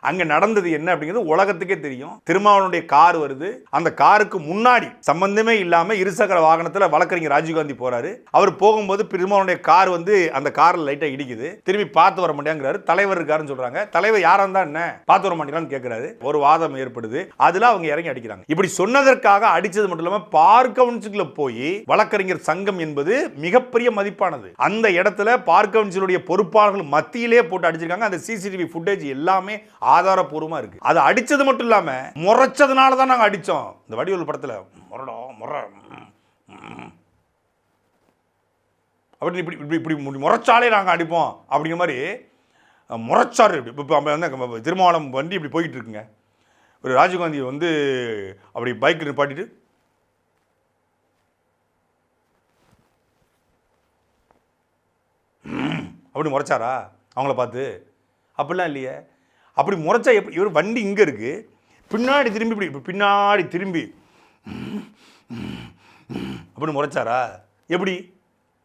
அங்க நடந்தது என்ன அப்படிங்கிறது உலகத்துக்கே தெரியும். திருமாவனுடைய கார் வருது. அந்த காருக்கு முன்னாடி சம்பந்தமே இல்லாம இருசக்கர வாகனத்துல வழக்கறிஞர் ராஜீவ்காந்தி போறாரு. அவர் போகும்போது திருமாவனுடைய கார் வந்து அந்த கார்ல லைட்டா இடிக்குது. திரும்பி பார்த்து வர மாட்டேங்கிறாரு. தலைவர் இருக்காருன்னு சொல்றாங்க. தலைவர் யாரா இருந்தா என்ன? பார்த்து வர மாட்டேங்கிறான்னு கேட்கிறாரு ஒரு வாதம் ஏற்படுது. அதுல அவங்க இறங்கி அடிக்கிறாங்க. இப்படி சொன்னதற்காக அடிச்சது மட்டும் இல்லாம பார் கவுன்சிலுக்குள்ள போய் வழக்கறிஞர் சங்கம் என்பது மிகப்பெரிய மதிப்பானது. அந்த இடத்துல பார் கவுன்சிலுடைய பொறுப்பாளர்கள் மத்தியிலே போட்டு அடிச்சிருக்காங்க. அந்த சிசிடிவி ஃபுட்டேஜ் எல்லாமே ஆதாரபூர்வமாக இருக்குது அது அடித்தது மட்டும் இல்லாமல் முறைச்சதுனால தான் நாங்கள் அடித்தோம் இந்த வடிவல் படத்தில் முரடா முற அப்படி இப்படி இப்படி இப்படி முடி- முறைச்சாலே நாங்கள் அடிப்போம். அப்படிங்கிற மாதிரி அஹ், முறைச்சாரு இப்போ வந்து திருமாவளம் வண்டி இப்படி போய்கிட்டு இருக்குங்க. ஒரு ராஜீவ்காந்தி வந்து அப்படி பைக் நிப்பாட்டிட்டு அப்படி முறைச்சாரா? அவங்கள பார்த்து அப்படிலாம் இல்லையே. அப்படி முறைச்சா எப்படி? இவர் வண்டி இங்கே இருக்குது பின்னாடி திரும்பி இப்படி இப்போ பின்னாடி திரும்பி. அப்படின்னு முறைச்சாரா? எப்படி?